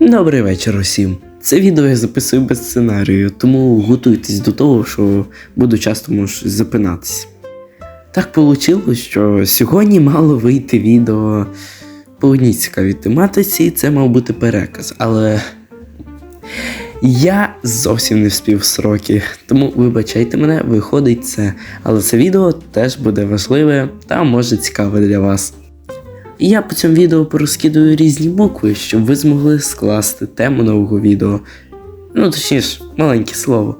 Добрий вечір усім. Це відео я записую без сценарію, тому готуйтесь до того, що буду часто можу запинатись. Так вийшло, що сьогодні мало вийти відео по одній цікавій тематиці, і це мав бути переказ, але я зовсім не вспів сроки, тому вибачайте мене, виходить це. Але це відео теж буде важливе та може цікаве для вас. І я по цьому відео порозкидую різні букви, щоб ви змогли скласти тему нового відео. Ну, точніше, маленьке слово.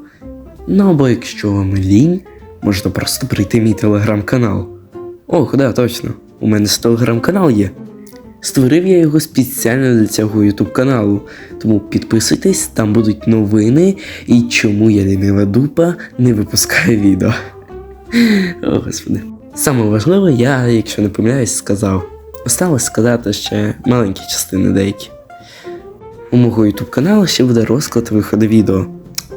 Ну або якщо вам лінь, можна просто прийти в мій телеграм-канал. Ох, да, точно, у мене ж телеграм-канал є. Створив я його спеціально для цього ютуб каналу, тому підписуйтесь, там будуть новини і чому я лінива дупа не випускаю відео. О, господи. Саме важливе, я, якщо не помиляюсь, сказав. Осталось сказати ще маленькі частини деякі. У мого ютуб каналу ще буде розклад виходу відео.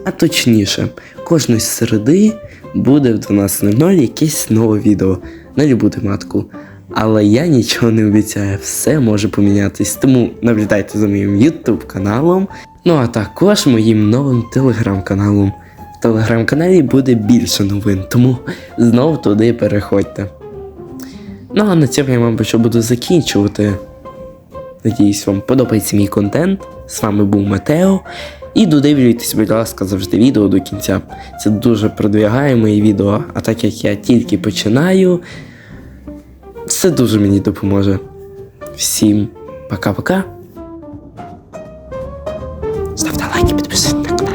А точніше, кожної середи буде в 12.00 якесь нове відео на любу тематику. Але я нічого не обіцяю, все може помінятись, тому наблюдайте за моїм ютуб каналом, ну а також моїм новим телеграм-каналом. В телеграм-каналі буде більше новин, тому знову туди переходьте. Ну а на цьому я, мабуть, буду закінчувати. Надіюсь, вам подобається мій контент. З вами був Матео. І додивлюйтесь, будь ласка, завжди відео до кінця. Це дуже продвігає мої відео, а так як я тільки починаю, це дуже мені допоможе. Всім пока-пока. Ставте лайки, підписуйтесь.